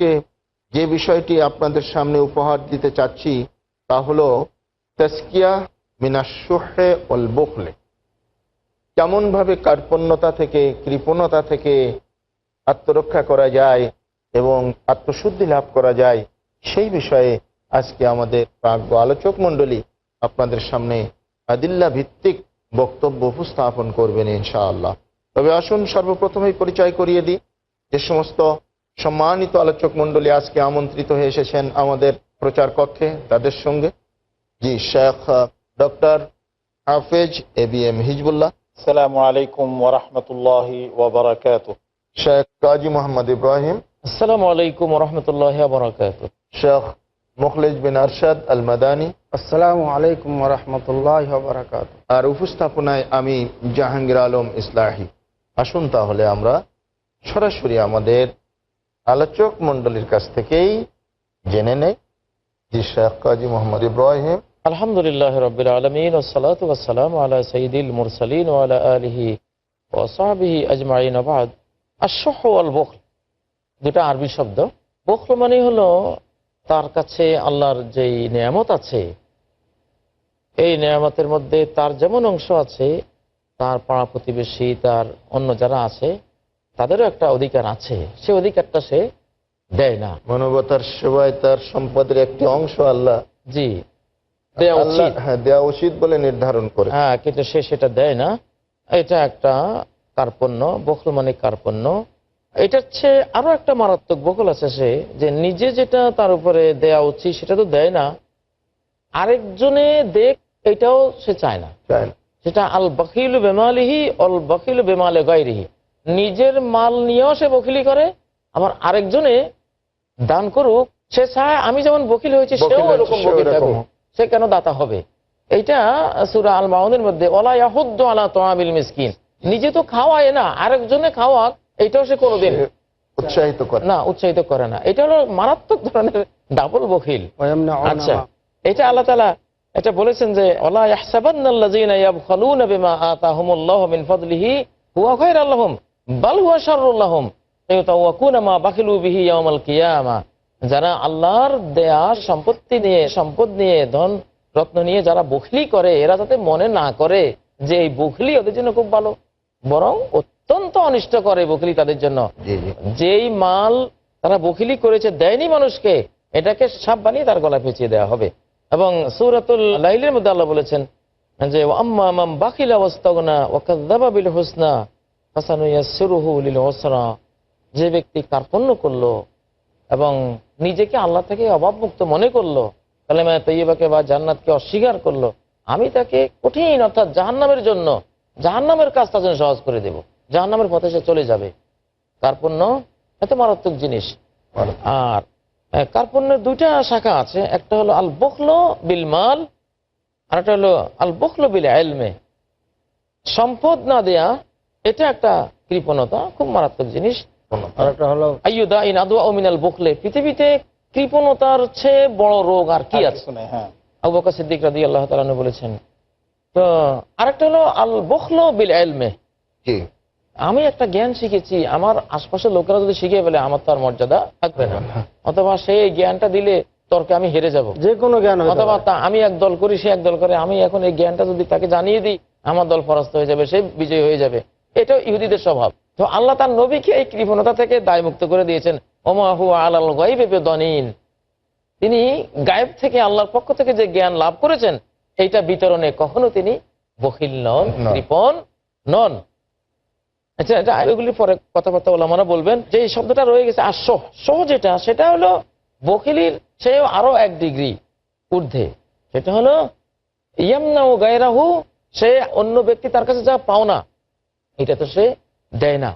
আজকে যে বিষয়টি আপনাদের সামনে উপহার দিতে চাচ্ছি, তা হলো তেসকিয়া মিনাশোহে অল বখলে কেমনভাবে কার্পণ্যতা থেকে, কৃপণতা থেকে আত্মরক্ষা করা যায় এবং আত্মশুদ্ধি লাভ করা যায়, সেই বিষয়ে আজকে আমাদের প্রাজ্ঞ আলোচক মণ্ডলী আপনাদের সামনে আদিল্লা ভিত্তিক বক্তব্য উপস্থাপন করবেন ইনশাআল্লাহ। তবে আসুন সর্বপ্রথমেই পরিচয় করিয়ে দিই। যে সমস্ত সম্মানিত আলোচক মন্ডলী আজকে আমন্ত্রিত হয়ে এসেছেন আমাদের প্রচার কক্ষে তাদের সঙ্গে। জি শেখ ডক্টর হাফেজ এ বি এম হিজবুল্লাহ। সালাম আলাইকুম ওরহমতুল্লাহ শেখ কাজী মোহাম্মদ ইব্রাহিম। আসসালাম আলাইকুম ওরহমতুল্লাহ শেখ মুখলেজ বিন আরশাদ আল মাদানি আসসালাম আলাইকুম ওরহমতুল্লাহ আর উপস্থাপনায় আমি জাহাঙ্গীর আলম ইসলাহি। আসুন তাহলে আমরা সরাসরি আমাদের আলোচক মন্ডলীর কাছ থেকেই জেনে নেই জি শেখ কাজী মোহাম্মদ ইব্রাহিম। আলহামদুলিল্লাহ রবিল আলমিন ওসালাত ওসালাম আলা সঈদুল মুরসালিন ওয়ালা আলিহি ওসাহাবিহি আজমাইন আবাদ আশহ আল বখল, দুটা আরবি শব্দ। বখল মানে হলো তার কাছে আল্লাহর যেই নিয়ামত আছে, এই নিয়ামতের মধ্যে তার যেমন অংশ আছে, তার পাড়া প্রতিবেশী, তার অন্য যারা আছে তাদেরও একটা অধিকার আছে। সে অধিকারটা সে দেয় না। মানবতার সেবায় তার সম্পদের একটি অংশ আল্লাহ জি উচিত। হ্যাঁ দেওয়া উচিত বলে নির্ধারণ করে। হ্যাঁ কিন্তু সে সেটা দেয় না। এটা একটা কার্পণ্য বকুল মানে কার্পণ্য। এটার চেয়ে আরও একটা মারাত্মক বকুল আছে সে যে নিজে যেটা তার উপরে দেয়া উচিত সেটা তো দেয় না। আরেকজনে দেখ এটাও সে চায় না। সেটা আল বকিল বেমালিহি অল বকিল বেমালে গাইরিহি নিজের মাল নিয়েও সে বকিলি করে আবার আরেকজনে দান করুক সে চায় আমি যেমন বকিল হয়েছি সেও এরকম। বকিল। সে কেন দাতা হবে? এইটা সুরা আল মাউনের মধ্যে ওলা ইয়াহুদ্দ আলা তোয়াবিল মিসকিন। নিজে তো খাওয়ায় না আরেকজনে খাওয়াক এটাও সে কোনোদিন উৎসাহিত করে না। উৎসাহিত করে না। এটা হলো মারাত্মক ধরনের ডাবল বকিল। আচ্ছা এটা আল্লাহ তালা এটা বলেছেন যে ওলা ইয়াহসাবান্নাল্লাযীনা ইয়াবখালুনা বিমা আতাহুমুল্লাহু মিন ফাদলিহি হুয়া খায়রাল লাহুম। যারা আল্লাহর দেয়া সম্পত্তি নিয়ে সম্পদ নিয়ে ধন রত্ন নিয়ে যারা বখলি করে এরা যাতে মনে না করে যে এই বখলি ওদের জন্য খুব ভালো। বরং অত্যন্ত অনিষ্ট করে বখলি তাদের জন্য। যেই মাল তারা বকিলি করেছে দেয়নি মানুষকে এটাকে সাপ বানিয়ে তার গলা পেঁচিয়ে দেওয়া হবে। এবং সৌরাতুল লাইলের মধ্যে আল্লাহ বলেছেন যে আম্মা বাকিল হোসনা যে ব্যক্তি কার্পণ্য করল এবং নিজেকে আল্লাহ থেকে অভাবমুক্ত মনে করল কালেমা তৈবাকে বা জান্নাতকে অস্বীকার করল, আমি তাকে কঠিন অর্থাৎ জাহান্নামের জন্য, জাহান্নামের কাজ তার জন্য সহজ করে দেব, জাহান্নামের পথে সে চলে যাবে। কার্পণ্য এত মারাত্মক জিনিস। আর কার্পণ্যের দুইটা শাখা আছে, একটা হলো আল বখলো বিল মাল আর একটা হলো আল বখলো বিল এলমে সম্পদ না দেয়া এটা একটা কৃপণতা খুব মারাত্মক জিনিস। আর হলো আইয়ুদা ইন আদুয়া ও মিনাল পৃথিবীতে কৃপণতার চেয়ে বড় রোগ আর কি আছে? হ্যাঁ। আবু বকর সিদ্দিক রাদি আল্লাহ তালু বলেছেন। তো আরেকটা হলো আল বখলো বিল এলমে আমি একটা জ্ঞান শিখেছি আমার আশপাশের লোকেরা যদি শিখে ফেলে আমার তো আর মর্যাদা থাকবে না। অথবা সেই জ্ঞানটা দিলে তর্কে আমি হেরে যাব। যে কোনো জ্ঞান অথবা তা আমি এক দল করি সে এক দল করে আমি এখন এই জ্ঞানটা যদি তাকে জানিয়ে দিই আমার দল পরাস্ত হয়ে যাবে সে বিজয়ী হয়ে যাবে। এটাও ইহুদিদের স্বভাব। তো আল্লাহ তার নবীকে এই কৃপণতা থেকে দায় মুক্ত করে দিয়েছেন। ওমাহু আলাল গাইবে দনিন তিনি গায়েব থেকে আল্লাহর পক্ষ থেকে যে জ্ঞান লাভ করেছেন এইটা বিতরণে কখনো তিনি বখিল নন। কৃপণ নন। আচ্ছা এটা এগুলি পরে কথাবার্তা ওলামারা বলবেন যে এই শব্দটা রয়ে গেছে। আর সহ সহ যেটা সেটা হলো বকিলির চেয়েও আরও এক ডিগ্রি ঊর্ধ্বে। সেটা হলো ইয়ামনা ও গায়রাহু সে অন্য ব্যক্তি তার কাছে যা পাওনা এটা তো সে দেয় না।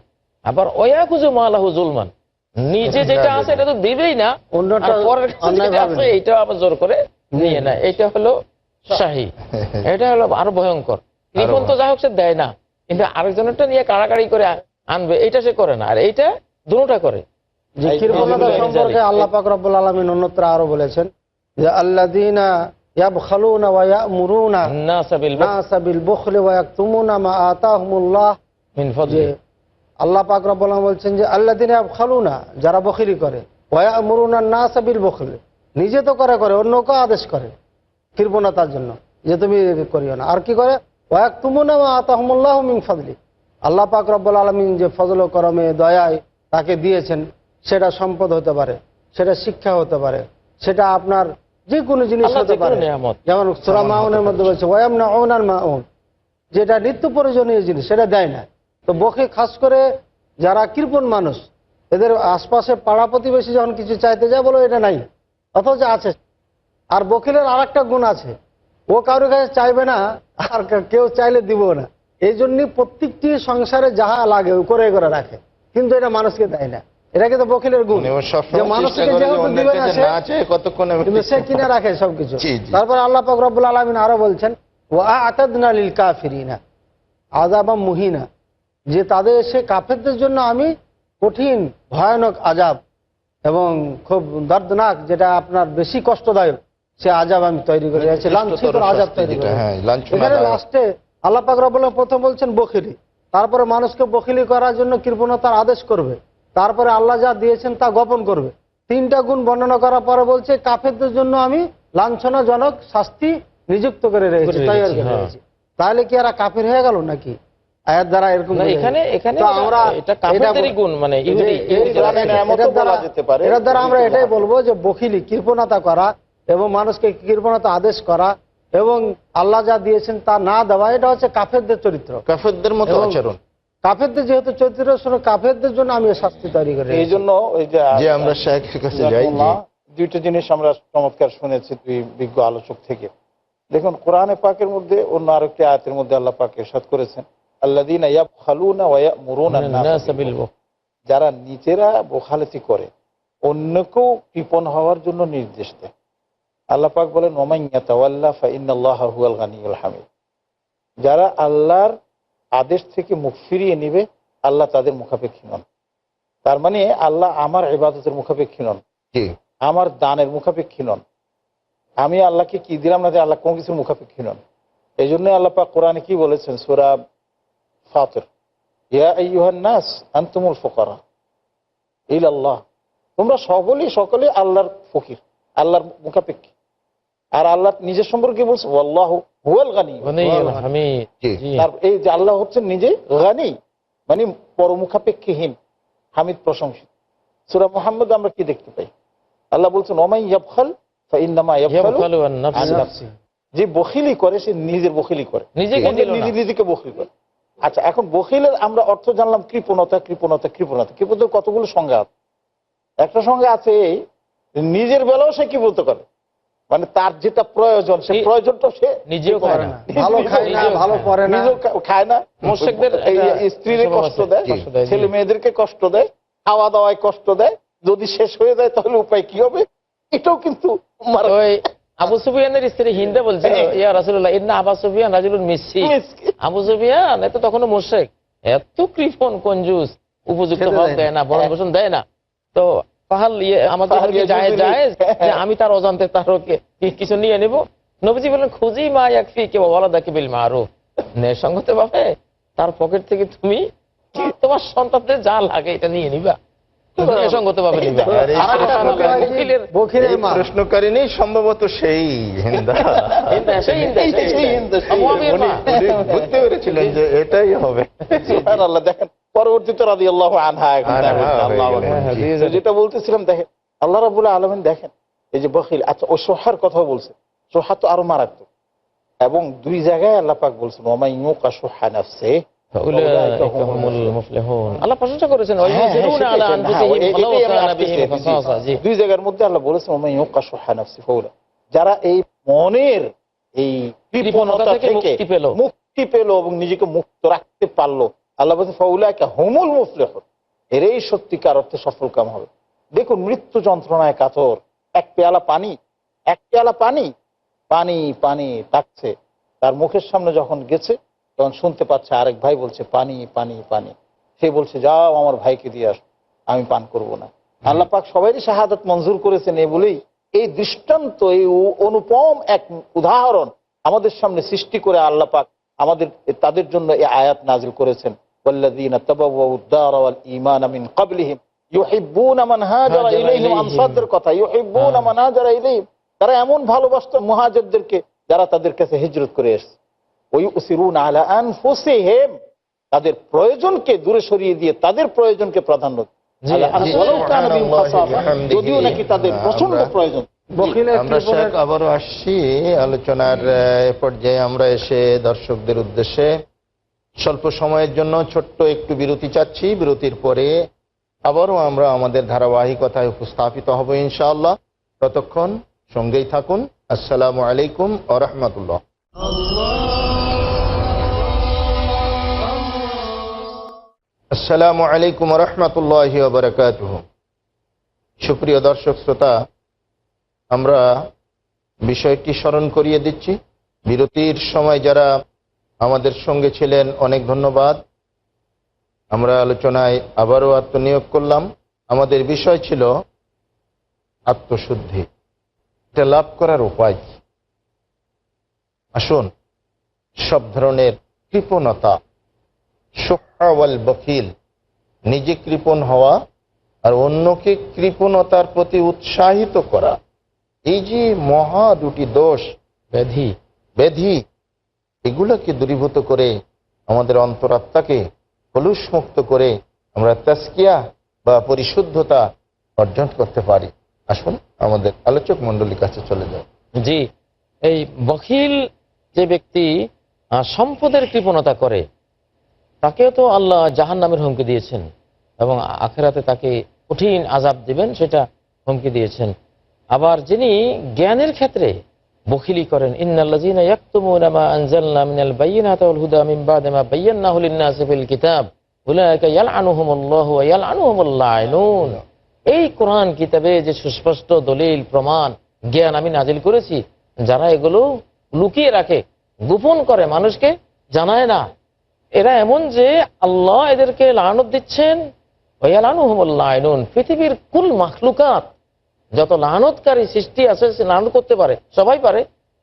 আবার ওয়াকুজু মালাহু জুলমান। নিজে যেটা আছে এটা তো দিবেই না। না। এটা আবার জোর করে নিয়ে নেয়। এটা হলো শাহী। এটা হলো আরও ভয়ঙ্কর। কৃপণ তো যা হোক সে দেয় না। কিন্তু আরেকজনেরটা নিয়ে কাড়াকাড়ি করে আনবে এটা সে করে না। আর এইটা দুটা করে। যে কৃপণতা সম্পর্কে আল্লাহ পাক রব্বুল আলামিন অন্যত্র আরও বলেছেন যে আল্লাযীনা ইয়াবখালুনা ওয়া ইয়ামুরুনা নাসা বিল বুখলি ওয়া ইয়াকতুমুনা মা আতাহুমুল্লাহ। আল্লাহ পাক রব্বুল বলছেন যে আল্লাযীনা ইয়াবখালুনা যারা বখিলি করে। ওয়া মরুনার না সাবিল বখলে নিজে তো করে করে অন্যকে আদেশ করে। কৃপণতার জন্য। যে তুমি করিও না। আর কি করে? ওয়াক তুমুনা আতাহমুল্লাহ মিন ফাদলি আল্লাহ পাক রব্বুল আলমিন যে ফজল করমে দয়ায় তাকে দিয়েছেন সেটা সম্পদ হতে পারে সেটা শিক্ষা হতে পারে সেটা আপনার যে কোনো জিনিস হতে পারে। যেমন সুরা মাউনের মধ্যে বলছে ওয়াম না ওনার মাউন যেটা নিত্য প্রয়োজনীয় জিনিস সেটা দেয় না। তো বকে খাস করে যারা কৃপণ মানুষ এদের আশপাশে পাড়া প্রতিবেশী যখন কিছু চাইতে যায় বলো এটা নাই অথচ আছে। আর বকিলের আর একটা গুণ আছে ও কারোর কাছে চাইবে না আর কেউ চাইলে দিব না। এই জন্য প্রত্যেকটি সংসারে যাহা লাগে ও করে করে রাখে। কিন্তু এটা মানুষকে দেয় না। এটা কিন্তু বকিলের গুণ। মানে না না কিন্তু সে কিনে রাখে সবকিছু। তারপর আল্লাহ পাক রব্বুল আলমিন আরও বলছেন ও আতাদনা লিল কাফিরিনা আজাবা মুহিনা। যে তাদের সে কাফেরদের জন্য আমি কঠিন ভয়ানক আজাব এবং খুব দর্দনাক যেটা আপনার বেশি কষ্টদায়ক সে আজাব আমি তৈরি করে রেখেছি লাঞ্ছিত আজাব তৈরি করে। এখানে লাস্টে আল্লাহ পাক রব্বুল আলামিন প্রথম বলছেন বখিলি। তারপরে মানুষকে বখিলি করার জন্য কৃপণতার আদেশ করবে। তারপরে আল্লাহ যা দিয়েছেন তা গোপন করবে। তিনটা গুণ বর্ণনা করার পরে বলছে কাফেরদের জন্য আমি লাঞ্ছনাজনক শাস্তি নিযুক্ত করে রেখেছি করে তৈরি রেখেছি, করে হ্যাঁ। রেখেছি। তাহলে কি এরা কাফের হয়ে গেল নাকি? আয়াত দ্বারা এরকম এখানে এখানে তো আমরা এটা কাফেরদেরই গুণ মানে দ্বারা- আমরা এটাই বলব যে বখিলি কৃপণতা করা এবং মানুষকে কৃপণতা আদেশ করা এবং আল্লাহ যা দিয়েছেন তা না দেওয়া এটা হচ্ছে কাফেরদের চরিত্র। কাফেরদের মতো আচরণ। কাফেরদের যেহেতু চরিত্র শুনে কাফেরদের জন্য আমি শাস্তি তৈরি করে এই জন্য ওই যে যে আমরা শেখের কাছে যাই দুইটা জিনিস আমরা চমৎকার শুনেছি দুই বিজ্ঞ আলোচক থেকে। দেখুন কোরআনে পাকের মধ্যে অন্য আরেকটি আয়াতের মধ্যে আল্লাহ পাক এরশাদ করেছেন। যারা নিজেরা বোখালতি করে অন্যকেও কৃপণ হওয়ার জন্য নির্দেশ দেয়। আল্লাহ পাক বলেন ওমাইয়া তাওয়াল্লা ফাইন্নাল্লাহ হুয়াল গানিউল হামিদ। যারা আল্লাহর আদেশ থেকে মুখ ফিরিয়ে নিবে আল্লাহ তাদের মুখাপেক্ষী নন। তার মানে আল্লাহ আমার ইবাদতের মুখাপেক্ষী নন। আমার দানের মুখাপেক্ষী নন। আমি আল্লাহকে কি দিলাম না যে আল্লাহ কোনো কিছুর মুখাপেক্ষী নন। এই জন্য আল্লাহ পাক কোরআনে কি বলেছেন সুরা ফাতির ইয়া আইয়ুহান নাস আনতুমুল ফুকারা ইলাল্লাহ তোমরা সকলেই সকলে আল্লাহর ফকির আল্লাহর মুখাপেক্ষী। আর আল্লাহ নিজের সম্পর্কে বলছে আল্লাহ হুয়াল গানি। এই যে আল্লাহ হচ্ছেন নিজে গানি মানে পরমুখাপেক্ষীহীন হামিদ প্রশংসিত। সুরা মোহাম্মদ আমরা কি দেখতে পাই? আল্লাহ বলছেন ওমাই ইয়াবখাল। যে বখিলি করে সে নিজের বখিলি করে। নিজেকে নিজেকে বখিল করে। আচ্ছা এখন বখিলের আমরা অর্থ জানলাম কৃপণতা কৃপণতা কৃপণতা। কৃপণতার কতগুলো সংজ্ঞা আছে? একটা সংজ্ঞা আছে এই, নিজের বেলাও সে কৃপণতা করে। মানে তার যেটা প্রয়োজন সে প্রয়োজনটা সে নিজেও করে না। ভালো খায় না ভালো খায় না। নিজেও খায় না। স্ত্রীরে কষ্ট দেয়। ছেলে মেয়েদেরকে কষ্ট দেয় খাওয়া দাওয়ায় কষ্ট দেয়। যদি শেষ হয়ে যায় তাহলে উপায় কি হবে? এটাও কিন্তু আবু সুফিয়ানের স্ত্রী হিন্দা বলছিল হ্যাঁ। ইয়া রাসূলুল্লাহ ইন্না আবু সুফিয়ান রাজুলুন মিসি আবু সুফিয়ান এত তখনও মোশেক এত কৃপণ কঞ্জুস উপযুক্ত হক দেয় না। বরণ পোষণ দেয় না। তো পাহাল ইয়ে আমাদের কি ইয়ে যায় যায় যে আমি তার অজান্তে তার কিছু নিয়ে নেব? নবীজি বলেন খুঁজি মা ইয়াকফি কে বলা দেখে বিল মারুফ। ন্যায়সঙ্গত ভাবে তার পকেট থেকে তুমি তোমার সন্তানদের যা লাগে এটা নিয়ে নিবা। প্রশ্নকারিনী সম্ভবত সেই হিন্দা। বুঝতে পেরেছিলেন যে এটাই হবে। দেখেন পরবর্তীতে রাজি আল্লাহ আনহা হয়ে। হ্যাঁ, যেটা বলতেছিলাম দেখেন আল্লাহ রাবুল্লাহ আলমিন দেখেন এই যে বকিল আচ্ছা ও সোহার কথাও বলছে। সোহা তো আরও মারাত্মক। এবং দুই জায়গায় আল্লাহ পাক বলছেন ওমাই ইউকা সোহা নাফসে। আল্লাহ প্রশংসা করেছেন। দুই জায়গার মধ্যে আল্লাহ বলেছেন যারা এই মনের এই কৃপণতা থেকে থেকে মুক্তি পেল। এবং নিজেকে মুক্ত রাখতে পারল আল্লাহ বলছে ফৌলাকা হুমুল মুফলিহুন এরাই সত্যিকার অর্থে সফল কাম হবে। দেখুন মৃত্যু যন্ত্রণায় কাতর। এক পেয়ালা পানি এক পেয়ালা পানি পানি পানি ডাকছে তার মুখের সামনে যখন গেছে তখন শুনতে পাচ্ছে আরেক ভাই বলছে পানি পানি পানি। সে বলছে যাও আমার ভাইকে দিয়ে আস আমি পান করব না। আল্লাহ পাক সবাইকে শাহাদাত মঞ্জুর করেছেন এ বলেই এই দৃষ্টান্ত এই অনুপম এক উদাহরণ আমাদের সামনে সৃষ্টি করে আল্লাহ পাক আমাদের তাদের জন্য এই আয়াত নাজিল করেছেন। তারা এমন ভালোবাসত মহাজদেরকে যারা তাদের কাছে হিজরত করে এসছে। ওই উসিরুন আলা আনফুসিহিম তাদের প্রয়োজনকে দূরে সরিয়ে দিয়ে তাদের প্রয়োজনকে প্রাধান্য। যদিও নাকি তাদের প্রচণ্ড প্রয়োজন। আবারও আসছি আলোচনার পর্যায়ে আমরা এসে দর্শকদের উদ্দেশ্যে স্বল্প সময়ের জন্য ছোট্ট একটু বিরতি চাচ্ছি। বিরতির পরে আবারও আমরা আমাদের ধারাবাহিকতায় উপস্থাপিত হব ইনশাআল্লাহ। ততক্ষণ সঙ্গেই থাকুন। আসসালামু আলাইকুম আ রহমতুল্লাহ। আসসালামু আলাইকুম রহমতুল্লাহ বারকাত সুপ্রিয় দর্শক শ্রোতা, আমরা বিষয়টি স্মরণ করিয়ে দিচ্ছি। বিরতির সময় যারা আমাদের সঙ্গে ছিলেন, অনেক ধন্যবাদ। আমরা আলোচনায় আবারও আত্মনিয়োগ করলাম। আমাদের বিষয় ছিল আত্মশুদ্ধি। এটা লাভ করার উপায় আসুন, সব ধরনের কৃপণতা সোহাওয়াল বকিল। নিজে কৃপণ হওয়া আর অন্যকে কৃপণতার প্রতি উৎসাহিত করা। এই যে মহা দুটি দোষ, ব্যাধি ব্যাধি, এগুলোকে দূরীভূত করে আমাদের অন্তরাত্মাকে কলুষ মুক্ত করে আমরা তাস্কিয়া বা পরিশুদ্ধতা অর্জন করতে পারি। আসুন আমাদের আলোচক মন্ডলীর কাছে চলে যাও জি, এই বখিল যে ব্যক্তি সম্পদের কৃপণতা করে তাকেও তো আল্লাহ জাহান নামের হুমকি দিয়েছেন এবং আখেরাতে তাকে কঠিন আজাব দিবেন, সেটা হুমকি দিয়েছেন। আবার যিনি জ্ঞানের ক্ষেত্রে বখিলি করেন এই কোরআন কিতাবে যে সুস্পষ্ট দলিল, প্রমাণ, জ্ঞান আমি নাজিল করেছি, যারা এগুলো লুকিয়ে রাখে, গোপন করে, মানুষকে জানায় না। এরা এমন যে আল্লাহ এদেরকে লানত দিচ্ছেন পৃথিবীর কুল মাখলুকাত। যত লানতকারী সৃষ্টি আছে, সে লানত করতে পারে, সবাই পারে,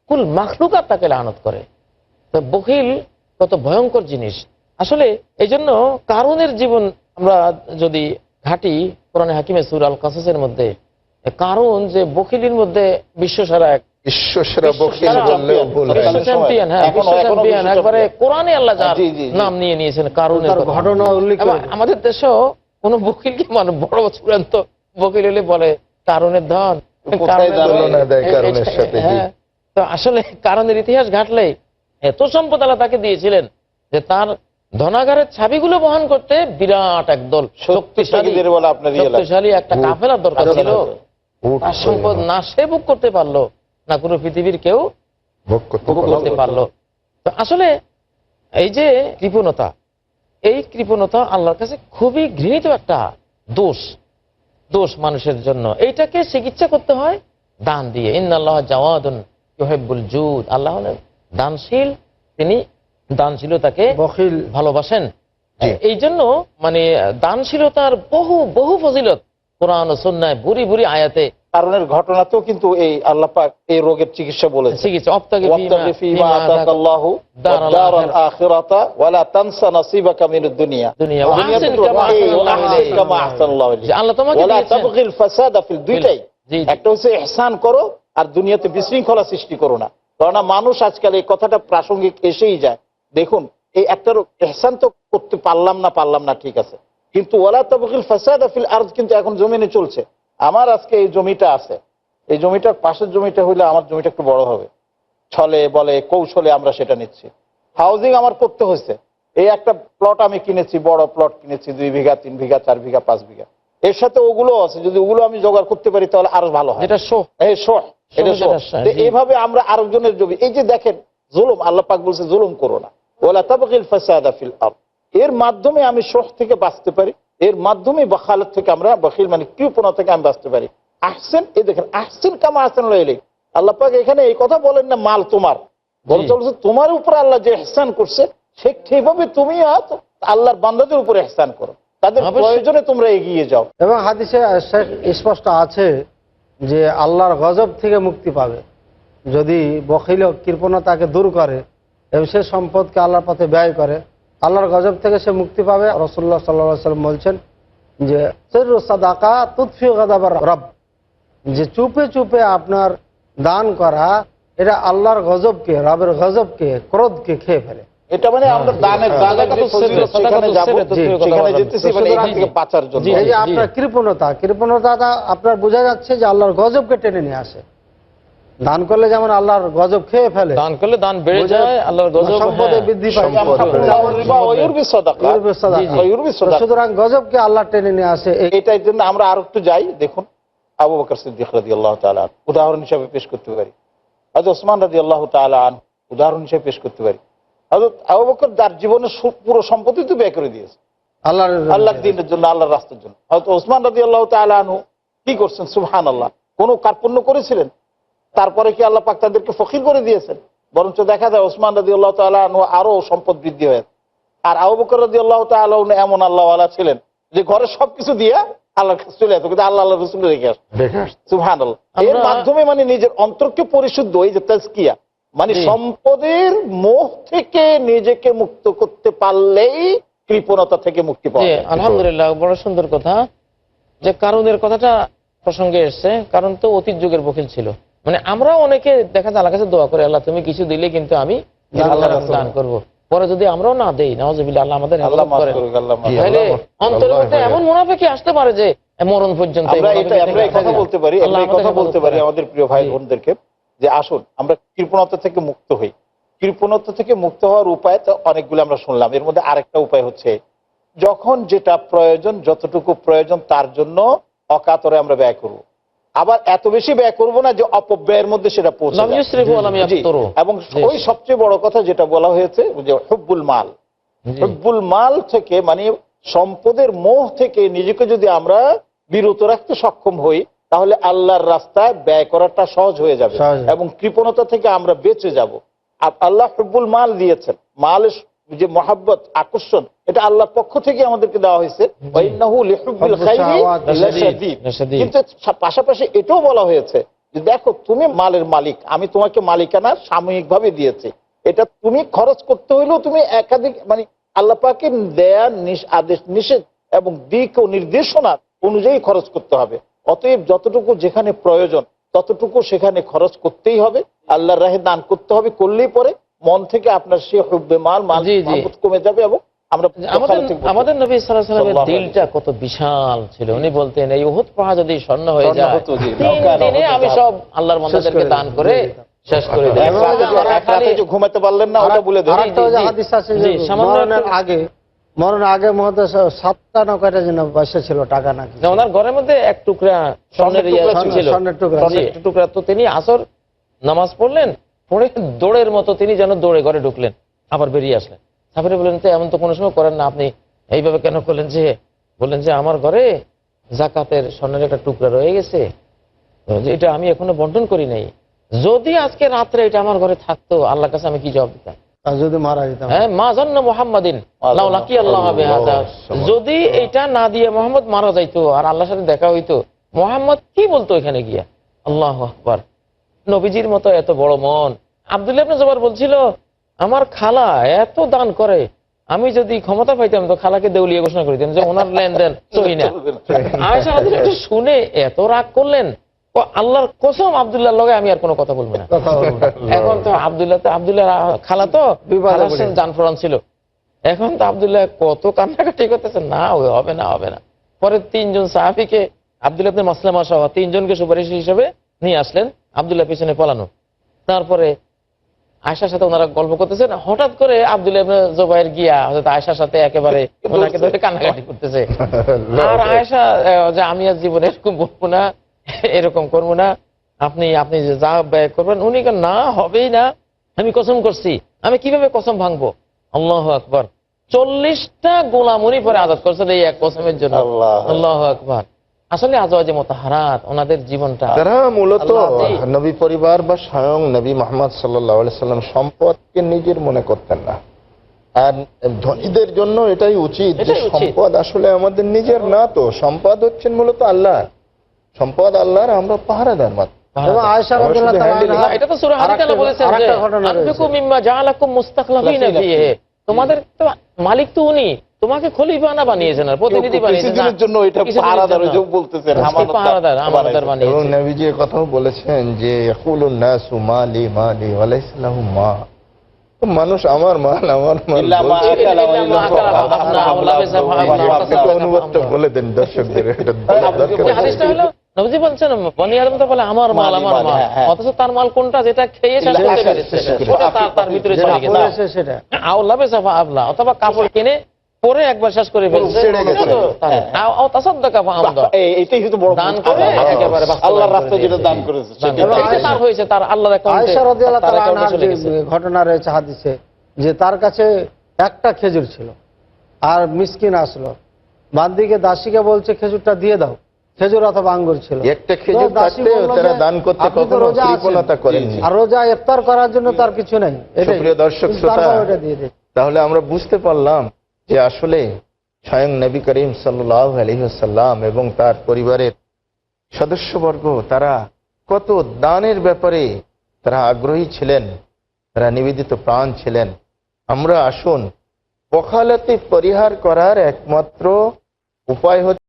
কুল মাখলুকাত তাকে লানত করে। তো বকিল কত ভয়ঙ্কর জিনিস। আসলে এই জন্য কারণের জীবন আমরা যদি ঘাটি, কোরআনে হাকিমে সুর আল কাসাসের মধ্যে কারণ যে বকিলির মধ্যে বিশ্বসারা এক হয় আমাদের দেশেও কোন বকিলকে মানে বড় চূড়ান্ত বকিল হলে বলে কারণের ধন। হ্যাঁ। তো আসলে কারণের ইতিহাস ঘাটলে এত সম্পদ আল্লাহ তাকে দিয়েছিলেন যে তার ধনাগারের ছাবিগুলো বহন করতে বিরাট একদল শক্তিশালী ইয়ে। শক্তিশালী একটা কাফেলার দরকার ছিল। তার সম্পদ না সে বুক করতে পারল না কোনো পৃথিবীর কেউ করতে পারল। তো আসলে এই যে কৃপণতা এই কৃপণতা আল্লাহর কাছে খুবই ঘৃণিত একটা দোষ দোষ মানুষের জন্য। এইটাকে চিকিৎসা করতে হয় দান দিয়ে। ইন্নাল্লাহ জাওয়াদুন ইউহিব্বুল জুদ। আল্লাহ দানশীল তিনি দানশীলতাকে বখিল। ভালোবাসেন। এই জন্য মানে দানশীলতার বহু বহু ফজিলত কোরআন ও সন্ন্যায় বুড়ি বুড়ি আয়াতে কারণের ঘটনাতেও কিন্তু এই আল্লাহ পাক এই রোগের চিকিৎসা বলেছেন। করো আর দুনিয়াতে বিশৃঙ্খলা সৃষ্টি করো না। কেননা মানুষ আজকাল এই কথাটা প্রাসঙ্গিক এসেই যায়। দেখুন এই একটা এহসান তো করতে পারলাম না পারলাম না ঠিক আছে। কিন্তু ওলা তবকিল ফাসাদ আফিল আর কিন্তু এখন জমিনে চলছে। আমার আজকে এই জমিটা আছে। এই জমিটার পাশের জমিটা হইলে আমার জমিটা একটু বড় হবে। ছলে বলে কৌশলে আমরা সেটা নিচ্ছি। হাউজিং আমার করতে হয়েছে এই একটা প্লট আমি কিনেছি বড় প্লট কিনেছি দুই বিঘা তিন বিঘা চার বিঘা পাঁচ বিঘা। এর সাথে ওগুলো আছে যদি ওগুলো আমি জোগাড় করতে পারি তাহলে আরও ভালো হয়। যেটা শো। এটা জি। এইভাবে আমরা আরেকজনের জমি এই যে দেখেন জুলুম আল্লাহ পাক বলছে জুলুম করো না। ওলা তাবগিল ফাসাদা ফিল আরদ। এর মাধ্যমে আমি শোহ থেকে বাঁচতে পারি। এর মাধ্যমে বখালত থেকে আমরা বখিল মানে কৃপণা থেকে আমি বাঁচতে পারি। আহসেন এই দেখেন আহসেন কামা আহসেন লইলে আল্লাহ পাক এখানে এই কথা বলেন না মাল তোমার। বলতে বলছে তোমার উপর আল্লাহ যে এহসান করছে সে সেভাবে তুমি আল্লাহর বান্দাদের উপরে এহসান করো। তাদের। প্রয়োজনে তোমরা এগিয়ে যাও। এবং হাদিসে স্পষ্ট আছে যে আল্লাহর গজব থেকে মুক্তি পাবে। যদি বখিল কৃপণতাকে দূর করে এবং সে সম্পদকে আল্লাহর পথে ব্যয় করে আল্লাহর গজব থেকে সে মুক্তি পাবে। রসুল্লাহ সাল্লাহ সাল্লাম বলছেন যে সরু সাদাকা তুৎফি গাদাবার রব। যে চুপে চুপে আপনার দান করা এটা আল্লাহর গজবকে রবের গজবকে ক্রোধকে খেয়ে ফেলে। এটা মানে আমরা দানের হ্যাঁ। দানের যে ফজিলত সেখানে যাব, জি, সেখানে যেতেছি মানে। আপনার কৃপণতা কৃপণতাটা আপনার বোঝা যাচ্ছে যে আল্লাহর গজবকে টেনে নিয়ে আসে। দান করলে যেমন আল্লাহর গজব খেয়ে ফেলে দান করলে দান বেড়ে যায় আল্লাহর গজব সম্পদে হ্যাঁ। বৃদ্ধি পায়। সুতরাং গজবকে আল্লাহ টেনে নিয়ে আসে এটার জন্য আমরা আর একটু যাই দেখুন আবু বকর সিদ্দিক রাজি আল্লাহ তালা উদাহরণ হিসাবে পেশ করতে পারি। হয়তো ওসমান রাজি আল্লাহ তালা উদাহরণ হিসেবে পেশ করতে পারি। হয়তো আবু বকর যার জীবনের সু- পুরো সম্পত্তি তো ব্যয় করে দিয়েছে। আল্লাহর আল্লাহ দিনের জন্য আল্লাহর রাস্তার জন্য। হয়তো ওসমান রাজি আল্লাহ তালু কি করছেন? সুবহান আল্লাহ কোনো কার্পণ্য করেছিলেন? তারপরে কি আল্লাহ পাক তাদেরকে ফকির করে দিয়েছেন? বরঞ্চ দেখা যায় ওসমান রাজি আল্লাহ তালু আরও সম্পদ বৃদ্ধি হয়েছে। আর আবু বকর রাজি আল্লাহ তালু এমন আল্লাহ ছিলেন যে ঘরে সবকিছু দিয়ে আল্লাহর কাছে চলে যেত কিন্তু আল্লাহ আল্লাহ রসুল রেখে আসতো। দেখে আসছে। সুবহান আল্লাহ এর মাধ্যমে মানে নিজের অন্তরকে পরিশুদ্ধ এই যে তাজকিয়া মানে সম্পদের মোহ থেকে নিজেকে মুক্ত করতে পারলেই কৃপণতা থেকে মুক্তি পাওয়া জি, যায়। আলহামদুলিল্লাহ বড় সুন্দর কথা। যে কারণের কথাটা প্রসঙ্গে এসছে কারণ তো অতীত যুগের বকিল ছিল। মানে আমরা অনেকে দেখা যায় আল্লাহ কাছে দোয়া করে আল্লাহ তুমি কিছু দিলে কিন্তু আমি দান করব। পরে যদি আমরাও না দেই নওয়াজবিল্লাহ আল্লাহ আমাদের মাফ করেন। তাহলে অন্তরের মধ্যে এমন মুনাফেকি আসতে পারে যে মরণ পর্যন্ত আমরা কথা বলতে পারি কথা বলতে পারি আমাদের প্রিয় ভাই বোনদেরকে যে আসুন আমরা কৃপণতা থেকে মুক্ত হই। কৃপণতা থেকে মুক্ত হওয়ার উপায় তো অনেকগুলো আমরা শুনলাম। এর মধ্যে আরেকটা উপায় হচ্ছে যখন যেটা প্রয়োজন যতটুকু প্রয়োজন তার জন্য অকাতরে আমরা ব্যয় করব। আবার এত বেশি ব্যয় করব না যে অপব্যয়ের মধ্যে সেটা পৌঁছে। এবং ওই সবচেয়ে বড় কথা যেটা বলা হয়েছে যে হব্বুল মাল। হব্বুল মাল থেকে মানে সম্পদের মোহ থেকে নিজেকে যদি আমরা বিরত রাখতে সক্ষম হই তাহলে আল্লাহর রাস্তায় ব্যয় করাটা সহজ হয়ে যাবে এবং কৃপণতা থেকে আমরা বেঁচে যাব। আর আল্লাহ হব্বুল মাল দিয়েছেন। মালের যে মহাব্বত আকর্ষণ এটা আল্লাহর পক্ষ থেকে আমাদেরকে দেওয়া হয়েছে। কিন্তু পাশাপাশি এটাও বলা হয়েছে যে দেখো তুমি মালের মালিক আমি তোমাকে মালিকানা সাময়িকভাবে দিয়েছি। এটা তুমি খরচ করতে হইলেও তুমি একাধিক মানে আল্লাহ পাকের দেয়া আদেশ নিষেধ এবং দিক ও নির্দেশনা অনুযায়ী খরচ করতে হবে। অতএব যতটুকু যেখানে প্রয়োজন ততটুকু সেখানে খরচ করতেই হবে। আল্লাহর রাহে দান করতে হবে করলেই পরে মন থেকে আপনার সে হুব্বে মাল মাল। কমে যাবে এবং আমাদের নবী সাল্লাল্লাহু আলাইহি সাল্লাল্লাহু আলাইহি দিলটা কত বিশাল ছিল। উনি বলতেন এই উহুদ পাহাড় যদি স্বর্ণ হয়ে যায় আমি সব আল্লাহর বান্দাদেরকে করে দান করে শেষ করে ঘুমাতে পারলেন না ওটা বলে আগে মরণের আগে মহতে সাতটা না কয়টা যেন বসে ছিল টাকা নাকি। না, ওনার ঘরের মধ্যে এক টুকরা স্বর্ণের ইয়ে টুকরা ছিল। স্বর্ণের টুকরা। স্বর্ণের একটা টুকরা। তো তিনি আসর নামাজ পড়লেন পড়ে দৌড়ের মতো তিনি যেন দৌড়ে ঘরে ঢুকলেন আবার বেরিয়ে আসলেন। তারপরে বললেন তো এমন তো কোনো সময় করেন না আপনি। এইভাবে কেন করলেন যে? বললেন যে আমার ঘরে জাকাতের স্বর্ণের একটা টুকরা রয়ে গেছে। এটা আমি এখনও বন্টন করি নাই। যদি আজকে রাত্রে এটা আমার ঘরে থাকতো আল্লাহর কাছে আমি কি জবাব দিতাম? আর যদি মারা যেতাম? হ্যাঁ মা জান্ন মোহাম্মদিন লাউলাকি আল্লাহ হবে যদি এটা না দিয়ে মোহাম্মদ মারা যাইতো আর আল্লাহর সাথে দেখা হইতো মোহাম্মদ কি বলতো এখানে গিয়া? আল্লাহ আকবার। নবীজির মতো এত বড় মন। আব্দুল্লাহ জুবাইর বলছিল আমার খালা এত দান করে আমি যদি ক্ষমতা পাইতাম তো খালাকে দেউলিয়া ঘোষণা করে দিতাম যে ওনার লেনদেন সই না। আয়সা একটু শুনে এত রাগ করলেন আল্লাহর কসম আব্দুল্লাহর লগে আমি আর কোনো কথা বলব না। এখন তো আব্দুল্লাহ তো আব্দুল্লাহ খালা তো বিবাদে খালার পড়ে সঙ্গে জান ফোরান ছিল। এখন তো আব্দুল্লাহ কত কান্নাকাটি করতেছে না হবে না হবে না। পরে তিনজন সাহাবিকে আব্দুল্লাহ মাসলামা সহ তিনজনকে সুপারিশ হিসেবে নিয়ে আসলেন। আব্দুল্লাহ পিছনে পলানো। তারপরে আয়সার সাথে ওনারা গল্প করতেছেন হঠাৎ করে আব্দুল্লাহ জুবাইর গিয়া হয়তো আয়সার সাথে একেবারে ওনাকে ধরে কান্নাকাটি করতেছে। আর আয়সা যে আমি আর জীবনে এরকম বলব না এরকম করব না আপনি আপনি যা ব্যয় করবেন উনি না হবেই না আমি কসম করছি আমি কীভাবে কসম ভাঙবো? আল্লাহ আকবর। চল্লিশটা গোলাম উনি পরে আজাদ করছেন এই এক কসমের জন্য। আল্লাহ আকবর। আসলে আজওয়াজে মতাহারাত ওনাদের জীবনটা তারা মূলত নবী পরিবার বা স্বয়ং নবী মোহাম্মদ সাল্লাহ সাল্লাম সম্পদকে নিজের মনে করতেন না। আর ধনীদের জন্য এটাই উচিত যে সম্পদ আসলে আমাদের নিজের না তো সম্পদ হচ্ছেন মূলত আল্লাহ সম্পদ আল্লাহর আমরা পাহারাদার মাত্র। এবং আয়সা আমরা রাদিয়াল্লাহু শুধু তাআলা handle- না, এটা তো সূরা হাদিসে বলেছেন যে আরেকটা ঘটনা আনফিকু রয়েছে। মিম্মা জাআলাকুম মুস্তাখলাফিনা ফিহি। তোমাদের তো মালিক তো উনি। তোমাকে খলিফা না বানিয়েছেন আর প্রতিনিধি বানিয়েছেন জন্য এটা পাহারাদার। যে বলতেছেন পাহারাদার। এবং বানিয়েছেন নবীজি কথাও বলেছেন যে ইয়াকুলুন নাসু মালি মালি ওয়ালাইসাল্লাহু মা তো মানুষ আমার মাল আমার মা মা অনুবাদটা বলে দেন দর্শকদের নবীজি বলছেন বনি আদম তো বলে আমার মাল আমার মাল, হ্যাঁ, হ্যাঁ। অথচ তার মাল কোনটা যেটা খেয়ে শেষ করতে পেরেছে সেটা তার- তার ভিতরে চলে গেছে বেসাফা আবলা অথবা কাপড় কিনে পরে একবার শেষ করে ফেলছে। তার- এইটাই হচ্ছে বড় দান করে একেবারে আল্লাহর রাস্তায় যেটা দান করেছে হয়েছে আল্লাহর অ্যাকাউন্টে গেছে। ঘটনা রয়েছে হাদিসে যে তার কাছে একটা খেজুর ছিল। আর মিসকিন আসলো। বান্দিকে দাসীকে বলছে খেজুরটা দিয়ে দাও। খেজুর অথবা আঙ্গুর ছিল। একটা খেজুর তো থাকতে তারা দান করতে আপনি রোজা আছেন। কৃপণতা করেননি। আর রোজা ইফতার করার জন্য তার কিছু নেই। দর্শক শ্রোতা, তাহলে আমরা বুঝতে পারলাম যে আসলে স্বয়ং নবী করিম সাল্লাহ আলহিহাসাল্লাম এবং তার পরিবারের সদস্যবর্গ, তারা কত দানের ব্যাপারে তারা আগ্রহী ছিলেন, তারা নিবেদিত প্রাণ ছিলেন। আমরা আসুন ওকালতি পরিহার করার একমাত্র উপায় হচ্ছে